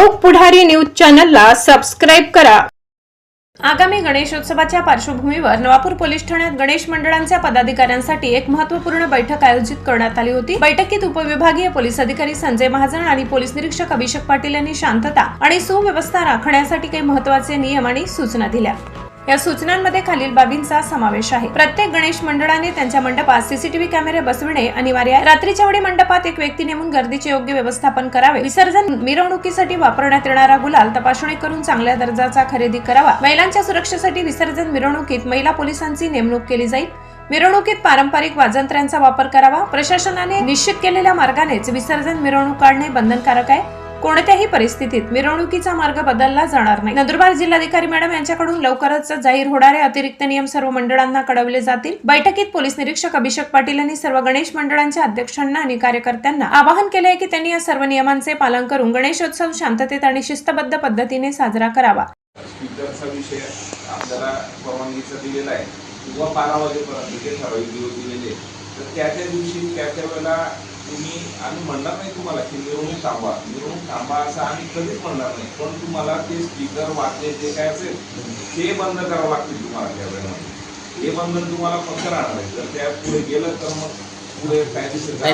लोक पुढारी न्यूज चॅनलला सबस्क्राईब करा. आगामी गणेशोत्सवाच्या पार्श्वभूमीवर नवापूर पोलीस ठाण्यात गणेश मंडळांच्या पदाधिकाऱ्यांसाठी एक महत्त्वपूर्ण बैठक आयोजित करण्यात आली होती. बैठकीत उपविभागीय पोलीस अधिकारी संजय महाजन आणि पोलीस निरीक्षक अभिषेक पाटील यांनी शांतता आणि सुव्यवस्था राखण्यासाठी काही महत्त्वाचे नियम आणि सूचना दिल्या. या सूचनांमध्ये खालील बाबींचा समावेश आहे. प्रत्येक गणेश मंडळाने त्यांच्या मंडपात सीसीटीव्ही कॅमेरे बसविणे अनिवार्य आहे. रात्रीच्या वेळी मंडपात एक व्यक्ती नेमून गर्दीचे योग्य व्यवस्थापन करावे. विसर्जन मिरवणुकीसाठी वापरण्यात येणारा गुलाल तपासणी करून चांगल्या दर्जाचा खरेदी करावा. महिलांच्या सुरक्षेसाठी विसर्जन मिरवणुकीत महिला पोलिसांची नेमणूक केली जाईल. मिरवणुकीत पारंपरिक वाजंत्र्यांचा वापर करावा. प्रशासनाने निश्चित केलेल्या मार्गानेच विसर्जन मिरवणूक काढणे बंधनकारक आहे. कोणत्याही परिस्थितीत मिरवणुकीचा मार्ग बदलला जाणार नाही. नंदुरबार जिल्हाधिकारी मॅडम यांच्याकडून लवकरच जाहीर होणारे अतिरिक्त नियम सर्व मंडळांना कळवले जातील. बैठकीत पोलीस निरीक्षक अभिषेक पाटील यांनी सर्व गणेश मंडळांच्या अध्यक्षांना आणि कार्यकर्त्यांना आवाहन केले आहे की त्यांनी या सर्व नियमांचे पालन करून गणेशोत्सव शांततेत आणि शिस्तबद्ध पद्धतीने साजरा करावा. स्पीकरचा विषय आपल्याला परवानगीचा दिलेला आहे. किंवा बारा वाजेपर्यंत जे ठराविक दिवस दिलेले तर त्या त्या दिवशी त्या त्या वेळेला तुम्ही आम्ही म्हणणार नाही तुम्हाला की मिरवणूक थांबा मिरवणूक थांबा असं आम्ही कधीच म्हणणार नाही. पण तुम्हाला ते स्पीकर वाचले जे काय असेल ते बंद करावं लागतील तुम्हाला त्या वेळेमध्ये. हे बंधन तुम्हाला फक्त राहणार आहे जर त्या पुढे गेलं तर मग पुढे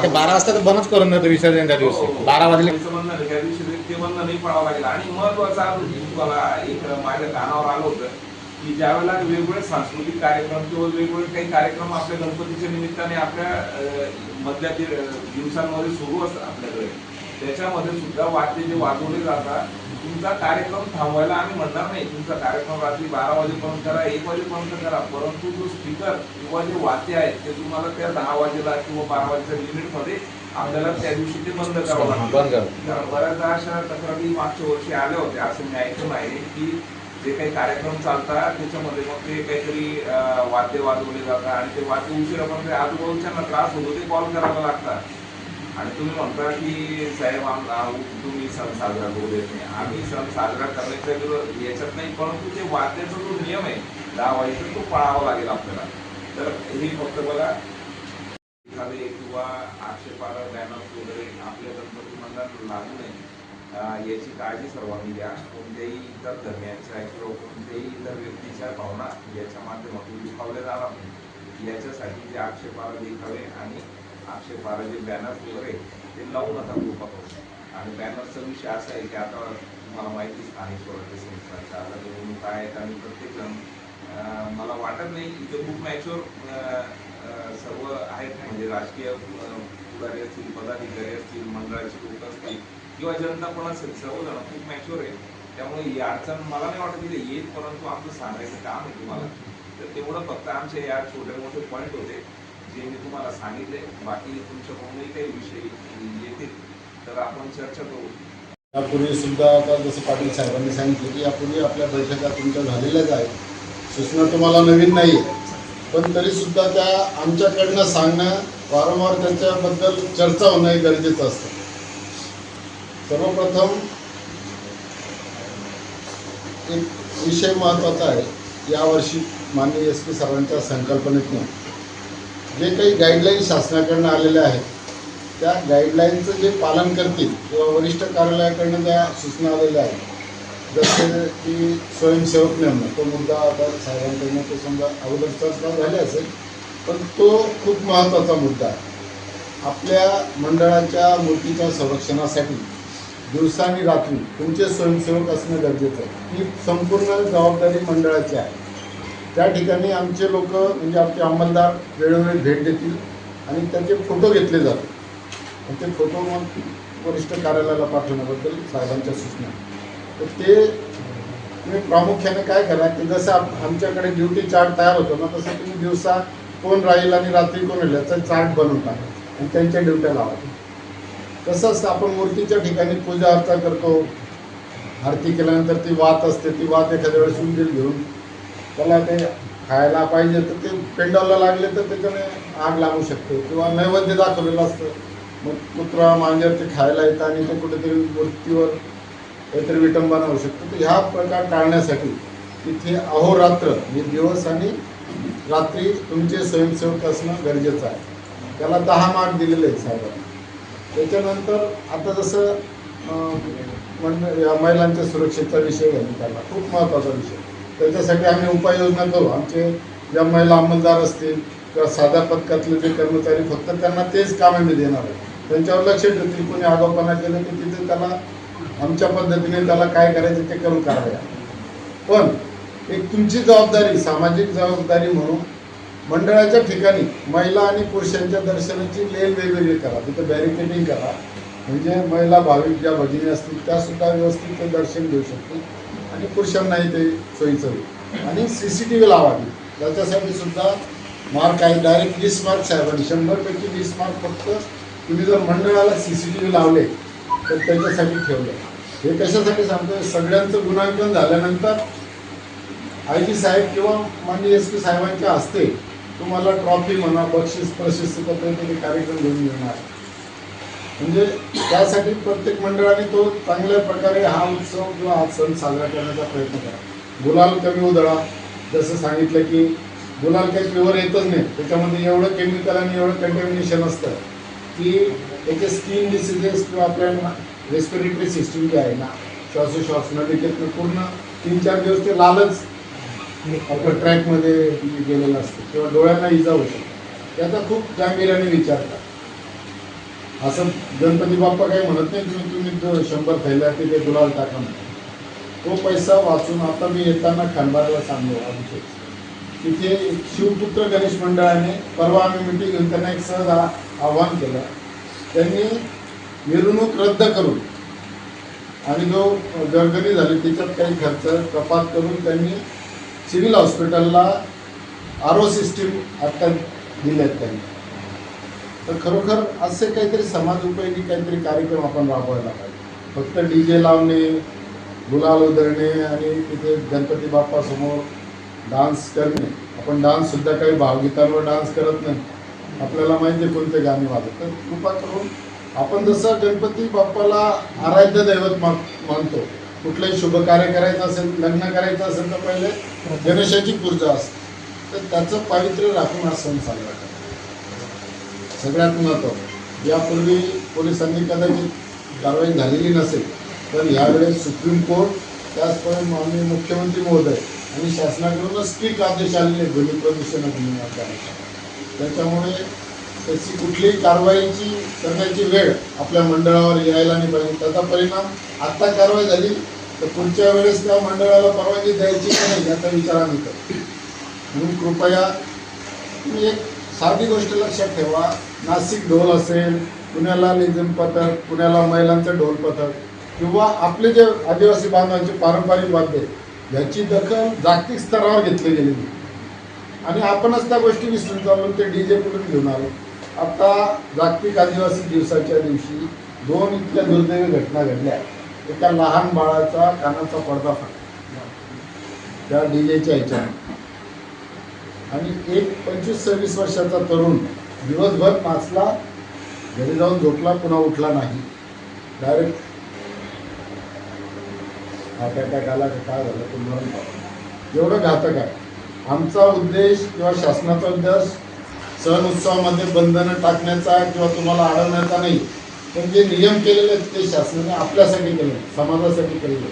ते बारा वाजता तर बंदच करून विसर्जन त्या दिवशी. बारा वाजले. त्यांचं म्हणणं आहे, त्या दिवशी ते बंद नाही पाळावं लागेल. आणि महत्वाचं मी तुम्हाला एक माझ्या कानावर आलं होतं की ज्या वेळेला वेगवेगळे सांस्कृतिक कार्यक्रम किंवा वेगवेगळे काही कार्यक्रम आपल्या गणपतीच्या निमित्ताने आपल्या मधल्या दिवसांमध्ये सुरू असतात आपल्याकडे. त्याच्यामध्ये सुद्धा वाद्य जे वाजवले जातात तुमचा कार्यक्रम थांबवायला आम्ही म्हणणार नाही. तुमचा कार्यक्रम रात्री बारा वाजेपर्यंत करा एक वाजेपर्यंत करा. परंतु जो स्पीकर किंवा जे वाद्य आहेत ते तुम्हाला त्या दहा वाजेला किंवा बारा वाजेच्या लिमिटमध्ये आपल्याला त्या दिवशी ते बंद करावं लागतं. बंद करा. कारण बऱ्याचदा अशा तक्रारी मागच्या वर्षी आल्या होत्या. असं मी ऐकून आहे की जे काही कार्यक्रम चालतात त्याच्यामध्ये मग ते काहीतरी वाद्य वाजवले जातात आणि ते वाद्य उशिरापर्यंत आजूबाजूच्यांना त्रास होतो ते कॉल करायला लागतात. आणि तुम्ही म्हणता की साहेब आम- तुम्ही सण साजरा करू देत नाही. आम्ही सण साजरा करण्याच्या विरोध याच्यात नाही परंतु ते वाद्याचा जो नियम आहे दहा वाजेचा तो पाळावा लागेल आपल्याला. तर हे फक्त बघा एखादे किंवा आक्षेपार्ह बॅनर्स वगैरे आपल्या गणपती मंडळाला लागू नये. याची काळजी सर्वांनी घ्या. कोणत्याही इतर धर्मियांच्या किंवा कोणत्याही इतर व्यक्तीच्या भावना याच्या माध्यमातून दुखावल्या जाणार नाही याच्यासाठी जे आक्षेपार्ह देखावे आणि आक्षेपार्ह जे बॅनर्स वगैरे ते लावू नका ग्रुपाकडून आणि बॅनरचा विषय असा आहे की आता तुम्हाला माहिती स्थानिक स्वराज्य संस्थांच्या आता निवडणूक आहेत आणि प्रत्येक जण मला वाटत नाही इथे खूप मॅच्युअर सर्व आहेत. म्हणजे राजकीय पुढारी असतील पदाधिकारी असतील मंडळाचे लोक असतील किंवा जनता पण असेल सर्वजण खूप मॅच्युअर आहे. त्यामुळे ही अडचण मला नाही वाटत तिथे येईल परंतु आमचं सांगायचं काम आहे तुम्हाला. तर तेवढं फक्त आमचे या छोटे मोठे पॉईंट होते जे मी तुम्हाला सांगितले. बाकी तुमच्याकडूनही काही विषय येतील तर आपण चर्चा करू. यापूर्वी सुद्धा आता जसं पाटील साहेबांनी सांगितलं की यापूर्वी आपल्या बैठका तुमच्या झालेल्याच आहेत. सूचना तुम्हाला नवीन नाही आहे पण तरीसुद्धा त्या आमच्याकडनं सांगणं वारंवार त्यांच्याबद्दल चर्चा होणं हे गरजेचं असतं. सर्वप्रथम एक विषय महत्त्वाचा आहे. यावर्षी माननीय एस पी सरांच्या संकल्पनेतून जे काही गाईडलाईन शासनाकडनं आलेल्या आहेत त्या गाईडलाईनचं जे पालन करतील किंवा वरिष्ठ कार्यालयाकडनं त्या सूचना आलेल्या आहेत जसे की स्वयंसेवक नेमणं तो मुद्दा आता साहेबांकडनं तो समजा अगोदर चर्चा झाली असेल पण तो खूप महत्त्वाचा मुद्दा आहे. आपल्या मंडळाच्या मूर्तीच्या संरक्षणासाठी दिवसा आणि रात्री. तुमचे स्वयंसेवक असणं गरजेचं आहे. ही संपूर्ण जबाबदारी मंडळाची आहे. त्या ठिकाणी आमचे लोक म्हणजे आमचे अंमलदार वेळोवेळी भेट देतील आणि त्याचे फोटो घेतले जातात आणि ते फोटो मग वरिष्ठ कार्यालयाला पाठवण्याबद्दल साहेबांच्या सूचना. तर ते तुम्ही प्रामुख्याने काय करा की जसं आप- आमच्याकडे ड्युटी चार्ट तयार होतो ना तसं तुम्ही दिवसा कोण राहील आणि रात्री कोण राहील याचा चार्ट बनवून टाका आणि त्यांच्या ड्युट्या लावा. तसंच आपण मूर्तीच्या ठिकाणी पूजा अर्चा करतो. आरती केल्यानंतर ती वात असते ती वात एखाद्या वेळेस उंदीर घेऊन त्याला ते खायला पाहिजे तर ते पेंडॉलला लागले तर त्याच्याने आग लागू शकते किंवा नैवेद्य दाखवलेलं असतं. मग कुत्रा मांजर ते खायला येतं आणि ते कुठेतरी मूर्तीवर काहीतरी विटंबना होऊ शकतो. तर ह्या प्रकार टाळण्यासाठी तिथे अहोरात्र हे दिवस आणि रात्री तुमचे स्वयंसेवक असणं गरजेचं आहे. त्याला दहा मार्क दिलेले आहेत साधारण त्याच्यानंतर आता जसं म्हणणं या महिलांच्या सुरक्षेचा विषय आहे आला खूप महत्त्वाचा विषय. त्याच्यासाठी आम्ही उपाययोजना करू. आमचे ज्या महिला अंमलदार असतील किंवा साध्या पथकातले जे कर्मचारी फक्त त्यांना तेच काम आम्ही देणार आहे. त्यांच्यावर लक्ष ठेवतील. कोणी आगाऊपणा केलं की तिथे त्याला आमच्या पद्धतीने त्याला काय करायचं ते करून करावे पण एक तुमची जबाबदारी सामाजिक जबाबदारी म्हणून मंडळाच्या ठिकाणी महिला आणि पुरुषांच्या दर्शनाची लेन वेगवेगळी करा. तिथं बॅरिकेडिंग करा. म्हणजे महिला भाविक ज्या भगिनी असतील त्या सुद्धा व्यवस्थित ते दर्शन घेऊ शकतील. आणि पुरुषांनाही ते सोयीचं होईल. आणि सी सी टी व्ही लावावी. त्याच्यासाठी सुद्धा मार्क आहे. डायरेक्ट वीस मार्क साहेबांनी. शंभरपैकी वीस मार्क फक्त तुम्ही जर मंडळाला सी सी टी व्ही लावले तर त्याच्यासाठी ठेवलं. हे कशासाठी सांगतो सगळ्यांचं गुणांकन झाल्यानंतर आय जी साहेब किंवा माननीय एस पी साहेबांच्या हस्ते तुम्हाला ट्रॉफी म्हणा बक्षीस प्रशस्ती पद्धतीने कार्यक्रम घेऊन येणार. म्हणजे त्यासाठी प्रत्येक मंडळाने तो चांगल्या प्रकारे हा उत्सव किंवा हा सण साजरा करण्याचा प्रयत्न करा. गुलाल कमी उधळा. जसं सांगितलं की गुलाल काही प्युअर येतच नाही. त्याच्यामध्ये एवढं केमिकल आणि एवढं कंटॅमिनेशन असतं की त्याचे स्किन डिसिजेस किंवा आपल्या रेस्पिरेटरी सिस्टीम जी आहे ना श्वासोश्वास नलिकेतनं पूर्ण तीन चार दिवस ते लालच आपलं ट्रॅकमध्ये गेलेलं असतं किंवा डोळ्यांना इजा होऊ शकते. याचा खूप गांभीर्याने विचारतात. असं गणपती बाप्पा काही म्हणत नाही तुम्ही तुम्ही जो शंभर थैल्या ते ते गुलाल टाका तो पैसा वाचून आता मी येताना खंडबारला सांगलो अभिषेक तिथे शिवपुत्र गणेश मंडळाने परवा आम्ही मिटिंग घेऊन त्यांना एक सहज आ- आव्हान केलं. त्यांनी मिरवणूक रद्द करून आणि जो गडगडी झाली त्याच्यात काही खर्च कपात करून त्यांनी सिव्हिल हॉस्पिटलला आर ओ सिस्टीम आता दिल्यात त्यांनी. तर खरोखर असे काहीतरी समाज उपयोगी काहीतरी कार्यक्रम आपण राबवायला पाहिजे. फक्त डी जे लावणे गुलाल उधळणे आणि तिथे गणपती बाप्पासमोर डान्स करणे. आपण डान्ससुद्धा काही भावगीतांवर डान्स करत नाही. आपल्याला माहिती आहे कोणते गाणे वाजत तर कृपा करून आपण जसं गणपती बाप्पाला आराध्य दैवत मान मानतो कुठलंही शुभ कार्य करायचं असेल लग्न करायचं असेल तर पहिले गणेशाची पूजा असते. तर त्याचं पावित्र्य राखून हा सण साजरा करतो सगळ्यात महत्त्व यापूर्वी पोलिसांनी कदाचित कारवाई झालेली नसेल तर यावेळेस सुप्रीम कोर्ट त्याचप्रमाणे माननीय मुख्यमंत्री महोदय आणि शासनाकडूनच स्ट्रिक्ट आदेश आलेले ध्वनी प्रदूषण अधिनियम त्याच्यामुळे त्याची कुठलीही कारवाईची करण्याची वेळ आपल्या मंडळावर यायला नाही पाहिजे. त्याचा परिणाम आत्ता कारवाई झाली तर पुढच्या वेळेस त्या मंडळाला परवानगी द्यायची की नाही याचा विचार आम्ही करतो. म्हणून कृपया तुम्ही एक साधी गोष्ट लक्षात ठेवा. नाशिक ढोल असेल पुण्याला निजम पथक पुण्याला महिलांचं ढोल पथक किंवा आपले जे आदिवासी बांधवांचे पारंपरिक वाद्य ह्याची दखल जागतिक स्तरावर घेतली गेलेली आणि आपणच त्या गोष्टी विसरून चाललो ते डी जे कुठून घेऊन आलो. आता जागतिक आदिवासी दिवसाच्या दिवशी दोन इतक्या दुर्दैवी घटना घडल्या. एका लहान बाळाचा कानाचा पडदा फाटला त्या डीजेच्या ह्याच्यात आणि एक पंचवीस सव्वीस वर्षाचा तरुण दिवसभर नाचला घरी जाऊन झोपला पुन्हा उठला नाही. डायरेक्ट हार्ट अटॅक आला का काय झालं तो मरण एवढं घातक आहे. आमचा उद्देश किंवा शासनाचा उद्देश सण उत्सवामध्ये बंधनं टाकण्याचा किंवा तुम्हाला अडवण्याचा नाही. पण जे नियम केलेले आहेत ते शासनाने आपल्यासाठी केले समाजासाठी केलेले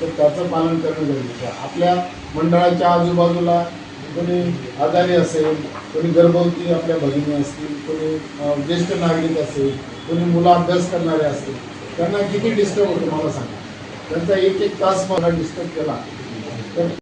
तर त्याचं पालन करणं गरजेचं आहे. आपल्या मंडळाच्या आजूबाजूला कोणी आजारी असेल कोणी गर्भवती आपल्या भगिनी असतील कोणी ज्येष्ठ नागरिक असेल कोणी मुलं अभ्यास करणारे असतील त्यांना किती डिस्टर्ब होतं मला सांगा. त्यांचा एक एक तास मला डिस्टर्ब केला. तर